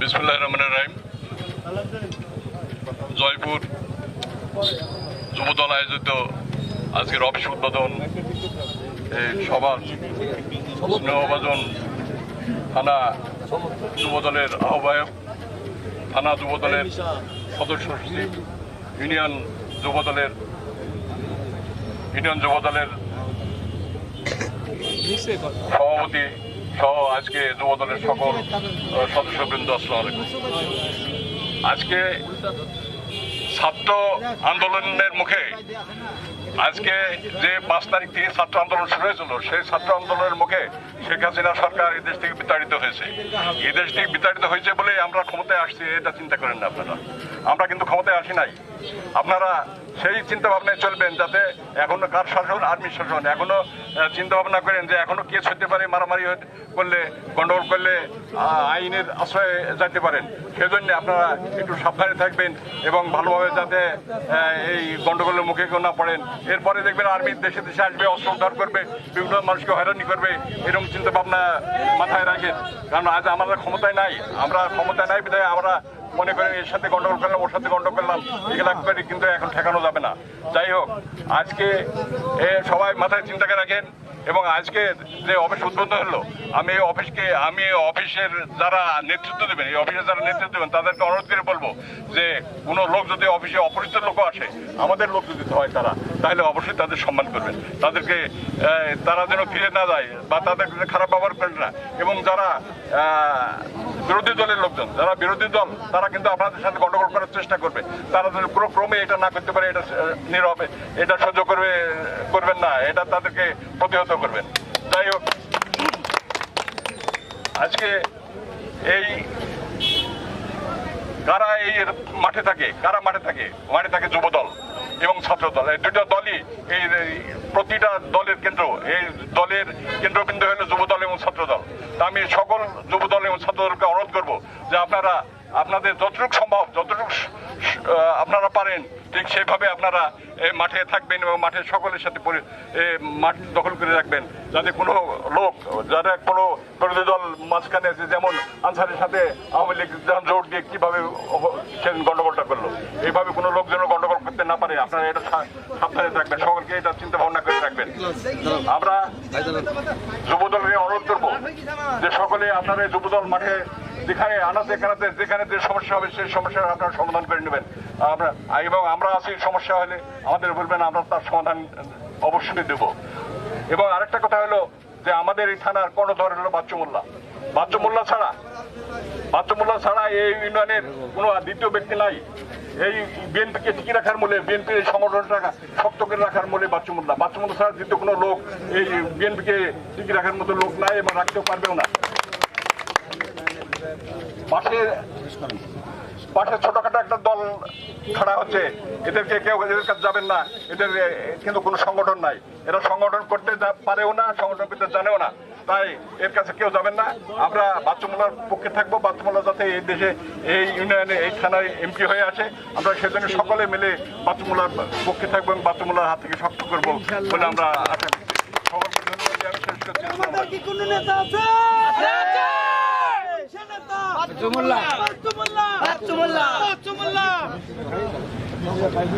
বিসমুল্লাহ রহমান রাহিম। জয়পুর যুবদল আয়োজিত আজকের অফিস উদ্বোধন, এই সবার স্নেহভাজন থানা যুবদলের আহ্বায়ক, থানা যুবদলের সদস্য সচিব, ইউনিয়ন যুবদলের ইউনিয়ন যুবদলের সভাপতি সহ আজকে যুবদলের সকল সদস্যবৃন্দ, আসসালামু আজকে ছাত্র আন্দোলনের মুখে আজকে যে পাঁচ তারিখ থেকে ছাত্র আন্দোলন শুরু হয়েছিল, সেই ছাত্র আন্দোলনের মুখে শেখ হাসিনা সরকার এই দেশ থেকে বিতাড়িত হয়েছে। এই দেশ থেকে বিতাড়িত হয়েছে বলে আমরা ক্ষমতায় আসছি, এটা চিন্তা করেন না আপনারা। আমরা কিন্তু ক্ষমতায় আসি নাই। আপনারা সেই চিন্তা ভাবনায় চলবেন যাতে এখনও কার শাসন আর্মি শাসন। এখনও চিন্তা ভাবনা করেন যে এখনও কেস হতে পারে, মারামারি করলে, গন্ডগোল করলে আইনের আশ্রয়ে যেতে পারেন। সেজন্য আপনারা একটু সাবধানে থাকবেন এবং ভালোভাবে যাতে এই গন্ডগোলের মুখে কেউ না পড়েন। এরপরে দেখবেন আর্মি দেশে দেশে আসবে, অস্ত্র উদ্ধার করবে, বিভিন্ন মানুষকে হয়রানি করবে, এরকম চিন্তা ভাবনা মাথায় রাখেন। কারণ আজ আমাদের ক্ষমতায় নাই, আমরা ক্ষমতায় নাই বিধায় আমরা মনে করেন এর সাথে গন্ডগোল করলাম, ওর সাথে গন্ডগোল করলাম এগুলা করে কিন্তু এখন ঠেকানো যাবে না। যাই হোক, আজকে সবাই মাথায় চিন্তা করে রাখেন, এবং আজকে যে অফিস উদ্বোধন হলো, আমি এই অফিসকে, আমি এই অফিসের যারা নেতৃত্ব দেবেন, এই অফিসের যারা নেতৃত্ব দেবেন, তাদেরকে অনুরোধ করে বলব যে কোনো লোক যদি অফিসে অপরিচিত লোক আসে, আমাদের লোক যদি হয় তারা তাহলে অবশ্যই তাদের সম্মান করবেন। তাদেরকে তারা যেন ফিরে না যায় বা তাদের খারাপ ব্যবহার করেন না। এবং যারা বিরোধী দলের লোকজন, যারা বিরোধী দল, তারা কিন্তু আপনাদের সাথে গন্ডগোল করার চেষ্টা করবে। তারা যদি পুরো ক্রমে এটা না করতে পারে, এটা নীরবে, এটা সহ্য করবে, করবেন না, এটা তাদেরকে প্রতিহত করবেন। যাই হোক, আজকে এই কারা এই মাঠে থাকে, কারা মাঠে থাকে? মাঠে থাকে যুব দল এবং ছাত্র দল এই দুটো দলই এই প্রতিটা দলের কেন্দ্র, এই দলের কেন্দ্রবিন্দু হলো যুব দল এবং ছাত্র দল তা আমি সকল যুব দল এবং ছাত্র দলকে অনুরোধ করব যে আপনারা, আপনাদের যতটুকু সম্ভব, যতটুকু আপনারা পারেন, ঠিক সেভাবে আপনারা মাঠে থাকবেন এবং মাঠে সকলের সাথে মাঠ দখল করে রাখবেন। যাতে কোনো লোক, যারা কোনো বিরোধী দল মাঝখানে আছে, যেমন আনসারের সাথে আওয়ামী লীগ জোর দিয়ে কীভাবে সেদিন গন্ডগোলটা করল। এইভাবে কোনো লোক যেন গন্ডগোল করতে না পারে, আপনারা এটা সাবধানে থাকবেন, সকলকে এটা চিন্তা ভাবনা করে রাখবেন আমরা যুবদলকে অনুরোধ করব যে সকলে আপনারা যুবদল মাঠে যেখানে আনাতে কানাতে, যেখানে যে সমস্যা হবে, সেই সমস্যার আপনারা সমাধান করে নেবেন। আমরা এবং আমরা আছি, সমস্যা হলে আমাদের বলবেন, আমরা তার সমাধান অবশ্যই দেব। এবং আরেকটা কথা হলো যে আমাদের এই থানার কর্ণধর হলো বাচ্চু মোল্লা। বাচ্চু ছাড়া বাচ্চমোল্লা ছাড়া এই ইউনিয়নের কোনো দ্বিতীয় ব্যক্তি নাই। এই বিএনপিকে টিকে রাখার মূলে বিএনপির এই সংগঠনটা শক্ত করে রাখার মূলে বাচ্চু মোল্লা। বাচ্চু মোল্লা ছাড়া দ্বিতীয় কোনো লোক, এই বিএনপিকে টিকে রাখার মতো লোক নাই এবং রাখতেও পারবেও না। পাশে পাশে ছোটখাটো একটা দল খাড়া হচ্ছে। এদেরকে কেউ, এদের কাছে যাবেন না। এদের কিন্তু কোনো সংগঠন নাই। এরা সংগঠন করতে পারেও না, সংগঠন করতে জানেও না। তাই এর কাছে কেউ যাবেন না। আমরা বাচ্চুমোল্লার পক্ষে থাকব। বাচ্চুমোল্লা যাতে এই দেশে এই ইউনিয়নে এই থানায় এমপি হয়ে আসে। আমরা সেজন্য সকলে মিলে বাচ্চুমোল্লার পক্ষে থাকব এবং বাচ্চুমোল্লার হাত থেকে শক্ত করব বলে আমরা আশা সকলকে ধন্যবাদ